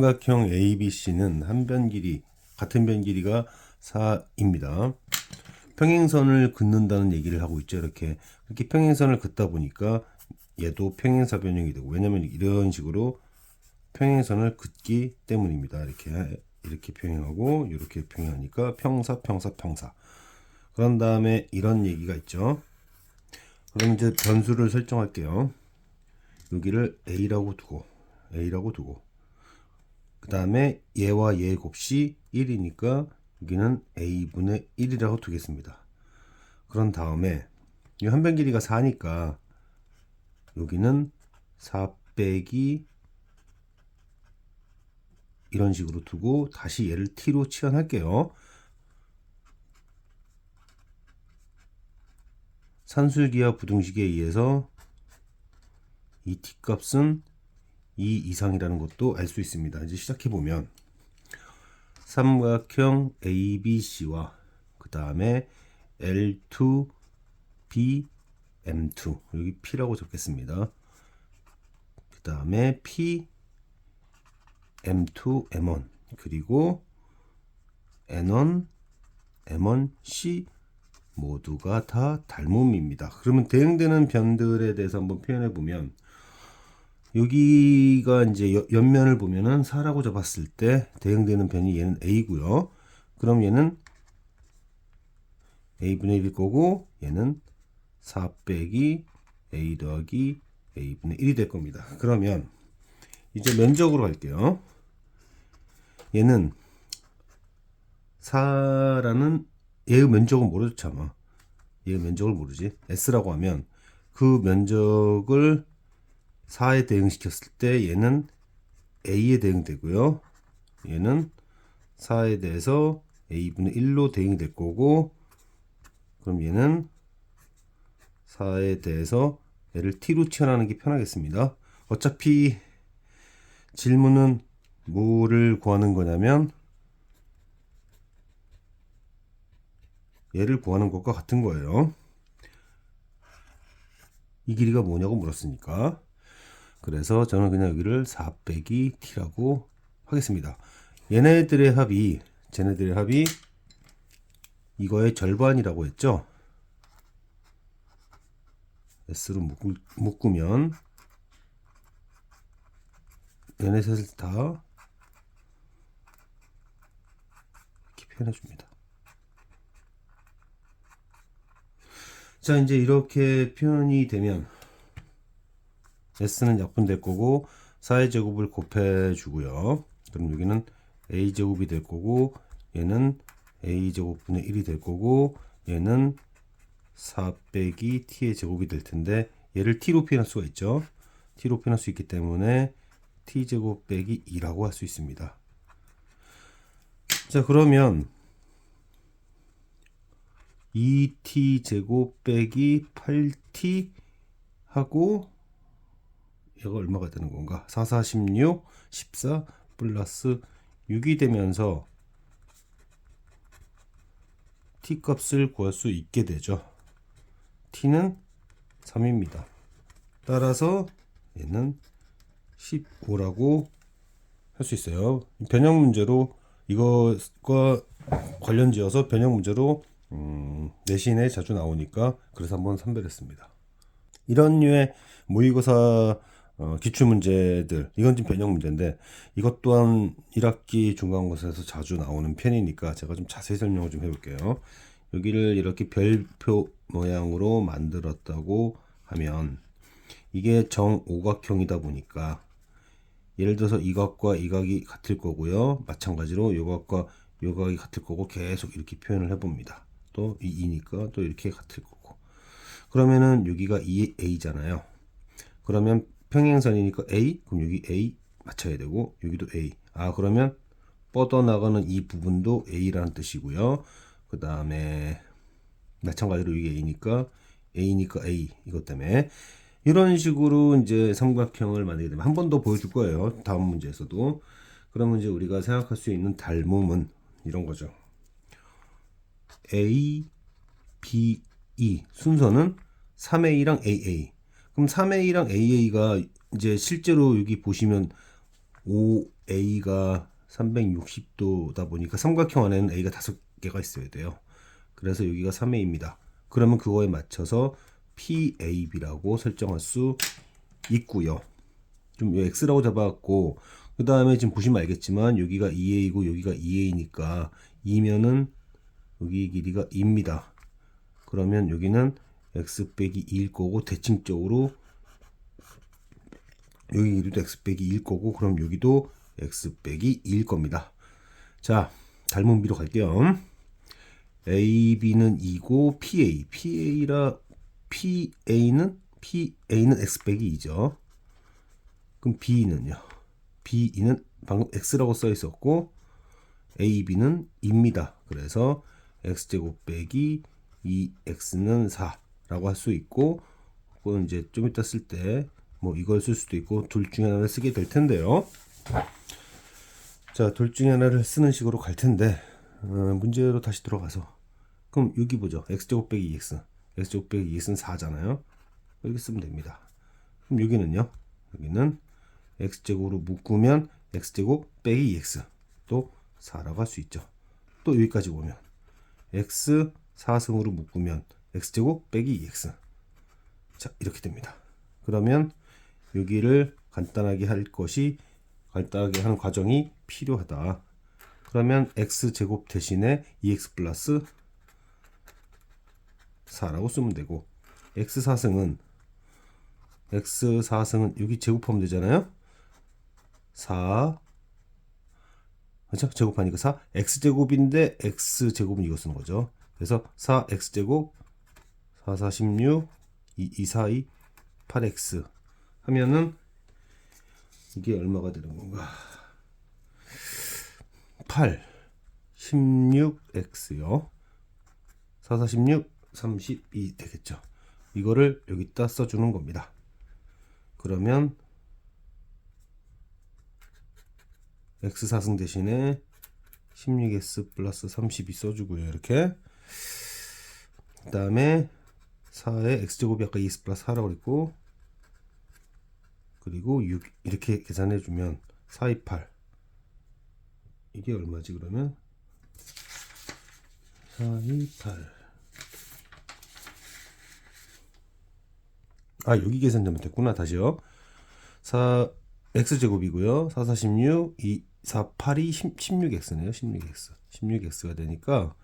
삼각형 ABC는 한 변 길이 같은 변 길이가 4입니다. 평행선을 긋는다는 얘기를 하고 있죠. 이렇게 이렇게 평행선을 긋다 보니까 얘도 평행사 변형이 되고 왜냐면 이런 식으로 평행선을 긋기 때문입니다. 이렇게 이렇게 평행하고 이렇게 평행하니까 평사 평사 평사. 그런 다음에 이런 얘기가 있죠. 그럼 이제 변수를 설정할게요. 여기를 a라고 두고 a라고 두고 그 다음에 얘와 얘의 곱이 1이니까 여기는 a분의 1이라고 두겠습니다. 그런 다음에 이한변 길이가 4니까 여기는 4 빼기 이런 식으로 두고 다시 얘를 t로 치환할게요. 산술기와 부등식에 의해서 이 t 값은 2 이상이라는 것도 알 수 있습니다. 이제 시작해 보면 삼각형 ABC와 그 다음에 L2, B, M2 여기 P라고 적겠습니다. 그 다음에 P, M2, M1 그리고 N1, M1, C 모두가 다 닮음입니다. 그러면 대응되는 변들에 대해서 한번 표현해 보면 여기가 이제 여- 옆면을 보면은 4라고 잡았을 때 대응되는 변이 얘는 A고요. 그럼 얘는 A분의 1일 거고 얘는 4 빼기 A 더하기 A분의 1이 될 겁니다. 그러면 이제 면적으로 갈게요. 얘는 4라는 얘의 면적은 모르죠 아마. 얘의 면적을 모르지. S라고 하면 그 면적을 4에 대응시켰을 때 얘는 A에 대응되고요. 얘는 4에 대해서 A분의 1로 대응이 될 거고 그럼 얘는 4에 대해서 얘를 T로 치환하는 게 편하겠습니다. 어차피 질문은 뭐를 구하는 거냐면 얘를 구하는 것과 같은 거예요. 이 길이가 뭐냐고 물었으니까. 그래서 저는 그냥 여기를 4 빼기 t라고 하겠습니다. 얘네들의 합이 쟤네들의 합이 이거의 절반이라고 했죠. s로 묶, 묶으면 얘네 셋을 다 이렇게 표현해 줍니다. 자 이제 이렇게 표현이 되면 s는 약분 될 거고 4의 제곱을 곱해 주고요. 그럼 여기는 a 제곱이 될 거고 얘는 a 제곱분의 1이 될 거고 얘는 4 빼기 t의 제곱이 될 텐데 얘를 t로 표현할 수가 있죠. t로 표현할 수 있기 때문에 t 제곱 빼기 2라고 할 수 있습니다. 자 그러면 2t 제곱 빼기 8t 하고 얘가 얼마가 되는 건가? 4, 4, 16, 14 플러스 6이 되면서 t 값을 구할 수 있게 되죠. t는 3입니다. 따라서 얘는 15라고 할 수 있어요. 변형 문제로 이것과 관련지어서 변형 문제로 음, 내신에 자주 나오니까 그래서 한번 선별했습니다. 이런 류의 모의고사 어, 기출 문제들 이건 좀 변형 문제인데 이것 또한 1학기 중간고사에서 자주 나오는 편이니까 제가 좀 자세히 설명을 좀 해볼게요. 여기를 이렇게 별표 모양으로 만들었다고 하면 이게 정오각형이다 보니까 예를 들어서 이 각과 이 각이 같을 거고요. 마찬가지로 요 각과 요 각이 같을 거고 계속 이렇게 표현을 해봅니다. 또이 2니까 또 이렇게 같을 거고 그러면은 여기가 2a잖아요. 그러면 평행선이니까 a 그럼 여기 a 맞춰야 되고 여기도 a 아 그러면 뻗어나가는 이 부분도 a라는 뜻이고요. 그 다음에 마찬가지로 이게 a니까 a니까 a 이것 때문에 이런 식으로 이제 삼각형을 만들게 되면 한 번 더 보여줄 거예요. 다음 문제에서도. 그러면 이제 우리가 생각할 수 있는 닮음은 이런 거죠. A, B, E 순서는 3A랑 AA. 그럼 3A랑 AA가 이제 실제로 여기 보시면 OA가 360도다 보니까 삼각형 안에는 A가 다섯 개가 있어야 돼요. 그래서 여기가 3A입니다. 그러면 그거에 맞춰서 PAB라고 설정할 수 있고요. 좀 X라고 잡아갖고 그 다음에 지금 보시면 알겠지만 여기가 2A고 여기가 2A니까 2면은 여기 길이가 2입니다. 그러면 여기는 X 빼기 2일 거고 대칭적으로 여기 길이도 X 빼기 2일 거고 그럼 여기도 X 빼기 2일 겁니다. 자 닮은 비로 갈게요. AB는 2고 PA, PA라 PA는 PA는 X 빼기 2죠. 그럼 B는요. B는 방금 X라고 써 있었고 AB는 2입니다. 그래서 X제곱 빼기 2X는 4 라고 할 수 있고 그건 이제 좀 이따 쓸 때 뭐 이걸 쓸 수도 있고 둘 중에 하나를 쓰게 될 텐데요. 자, 둘 중에 하나를 쓰는 식으로 갈 텐데 어, 문제로 다시 들어가서 그럼 여기 보죠. x제곱 빼기 2x. x제곱 빼기 2x는 4잖아요. 이렇게 쓰면 됩니다. 그럼 여기는요. 여기는 x제곱으로 묶으면 x제곱 빼기 2x 또 4라고 할 수 있죠. 또 여기까지 오면 x 4승으로 묶으면 x제곱 빼기 2x 자 이렇게 됩니다. 그러면 여기를 간단하게 할 것이 간단하게 하는 과정이 필요하다. 그러면 x제곱 대신에 2x 플러스 4라고 쓰면 되고 x 4승은 x 4승은 여기 제곱하면 되잖아요. 4 그렇죠? 제곱하니까 4 x 제곱인데 x 제곱은 이거 쓰는 거죠. 그래서 4 x 제곱 4 4 16 2 2 4 2 8x 하면은 이게 얼마가 되는 건가? 8 16x요. 4 4 16 32 되겠죠. 이거를 여기다 써주는 겁니다. 그러면 x 4승 대신에 16x 플러스 32 써주고요. 이렇게 그 다음에 4의 x제곱이 아까 2x 플러스 4라고 그랬고 그리고 6 이렇게 계산해 주면 428 이게 얼마지 그러면? 428 아 여기 계산 잘못했구나 다시요. 4 x제곱이고요. 4 4 16 2 4 8이 16x네요. 16x 16x가 되니까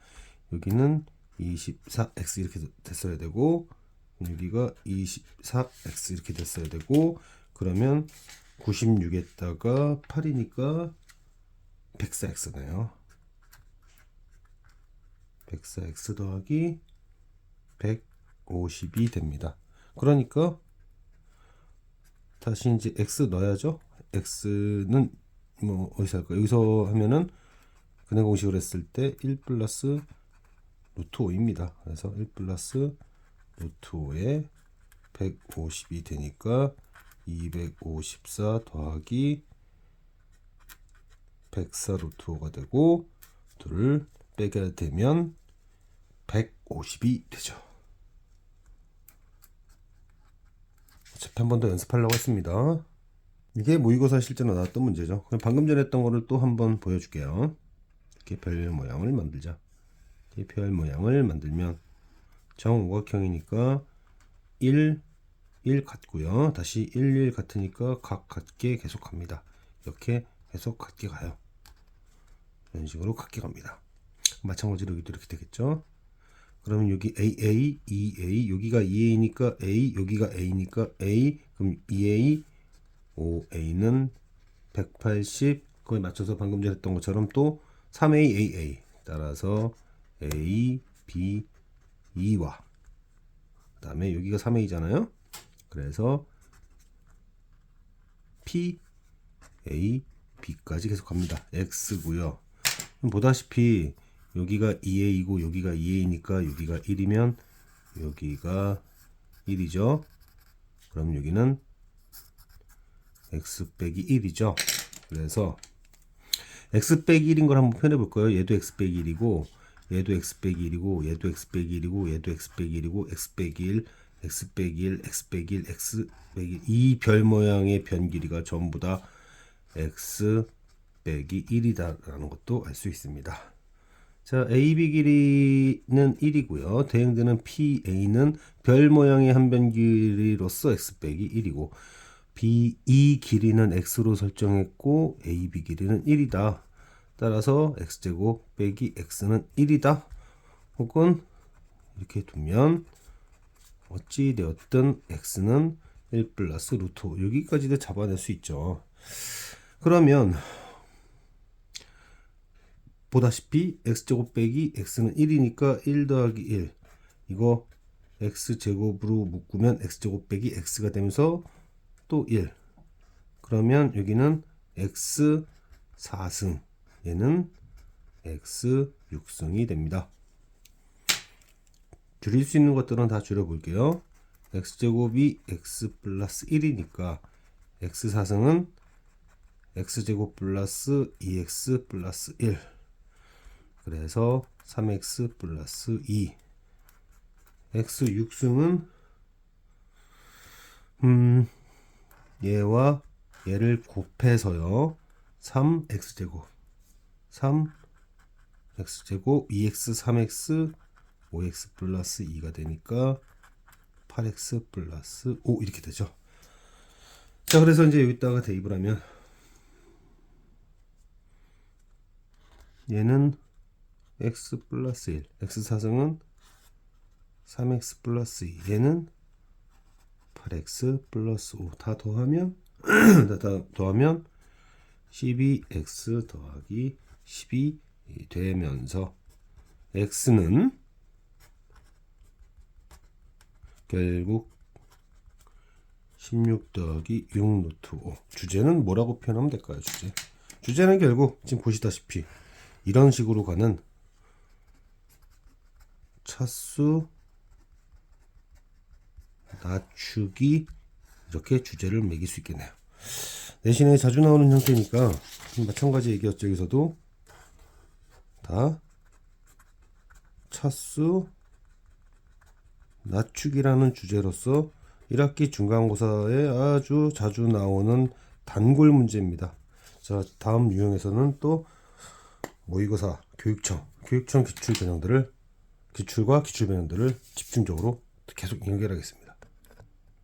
여기는 24x 이렇게 됐어야 되고 여기가 24x 이렇게 됐어야 되고 그러면 96에다가 8이니까 104x네요 104x 더하기 150이 됩니다 그러니까 다시 이제 x 넣어야죠. x는 뭐 어디서 할까? 여기서 하면은 근해 공식을 했을 때 1 플러스 루트 5입니다. 그래서 1 플러스 루트 5에 150이 되니까 254 더하기 104 루트 5가 되고 둘을 빼게 되면 150이 되죠. 한번 더 연습하려고 했습니다. 이게 모의고사 실제로 나왔던 문제죠. 그럼 방금 전에 했던 거를 또 한번 보여줄게요. 이렇게 별 모양을 만들자. 별 모양을 만들면 정오각형이니까 1, 1 같고요. 다시 1, 1 같으니까 각 같게 계속 갑니다. 이렇게 계속 같게 가요. 이런 식으로 같게 갑니다. 마찬가지로 여기도 이렇게 되겠죠. 그러면 여기 AA, EA, 여기가 EA니까 A, 여기가 A니까 A, 그럼 EA, OA는 180, 그거에 맞춰서 방금 전에 했던 것처럼 또 3A, AA. 따라서 A, B, E와 그 다음에 여기가 3A잖아요. 그래서 P, A, B까지 계속 갑니다. X고요. 보다시피 여기가 2a이고 여기가 2a니까 여기가 1이면 여기가 1이죠. 그럼 여기는 x 빼기 1이죠. 그래서 x 빼기 1인 걸 한번 표현해 볼까요? 얘도 x 빼기 1이고 얘도 x 빼기 1이고 얘도 x 빼기 1이고 얘도 x 빼기 1이고 x 빼기 1 x 빼기 1 x 빼기 1 x 빼기 1이별 모양의 변 길이가 전부 다 x 빼기 1이다라는 것도 알 수 있습니다. 자, AB 길이는 1이고요. 대응되는 PA는 별 모양의 한 변 길이로서 x 빼기 1이고 BE 길이는 x로 설정했고 AB 길이는 1이다. 따라서 x제곱 빼기 x는 1이다. 혹은 이렇게 두면 어찌 되었든 x는 1 플러스 루트 5 여기까지도 잡아낼 수 있죠. 그러면 보다시피 x제곱 빼기 x는 1이니까 1 더하기 1 이거 x제곱으로 묶으면 x제곱 빼기 x가 되면서 또 1 그러면 여기는 x 4승 얘는 x 6승이 됩니다. 줄일 수 있는 것들은 다 줄여볼게요. x제곱이 x 플러스 1이니까 x 4승은 x제곱 플러스 2x 플러스 1 그래서 3x 플러스 2 x 6승은 음 얘와 얘를 곱해서요 3x제곱 3 x제곱 2x 3x 5x 플러스 2가 되니까 8x 플러스 5 이렇게 되죠. 자 그래서 이제 여기다가 대입을 하면 얘는 x 플러스 1 x 사승은 3x 플러스 2 얘는 8x 플러스 5 다 더하면 다, 다 더하면 12x 더하기 12 되면서 x는 결국 16 더하기 6 루트 5 주제는 뭐라고 표현하면 될까요 주제 주제는 결국 지금 보시다시피 이런 식으로 가는 차수 낮추기 이렇게 주제를 매길 수 있겠네요. 내신에 자주 나오는 형태니까 마찬가지 얘기였죠. 여기서도 다 차수 낮추기라는 주제로서 1학기 중간고사에 아주 자주 나오는 단골 문제입니다. 자, 다음 유형에서는 또 모의고사, 교육청, 교육청 기출 변형들을 기출과 기출 변형들을 집중적으로 계속 연결하겠습니다.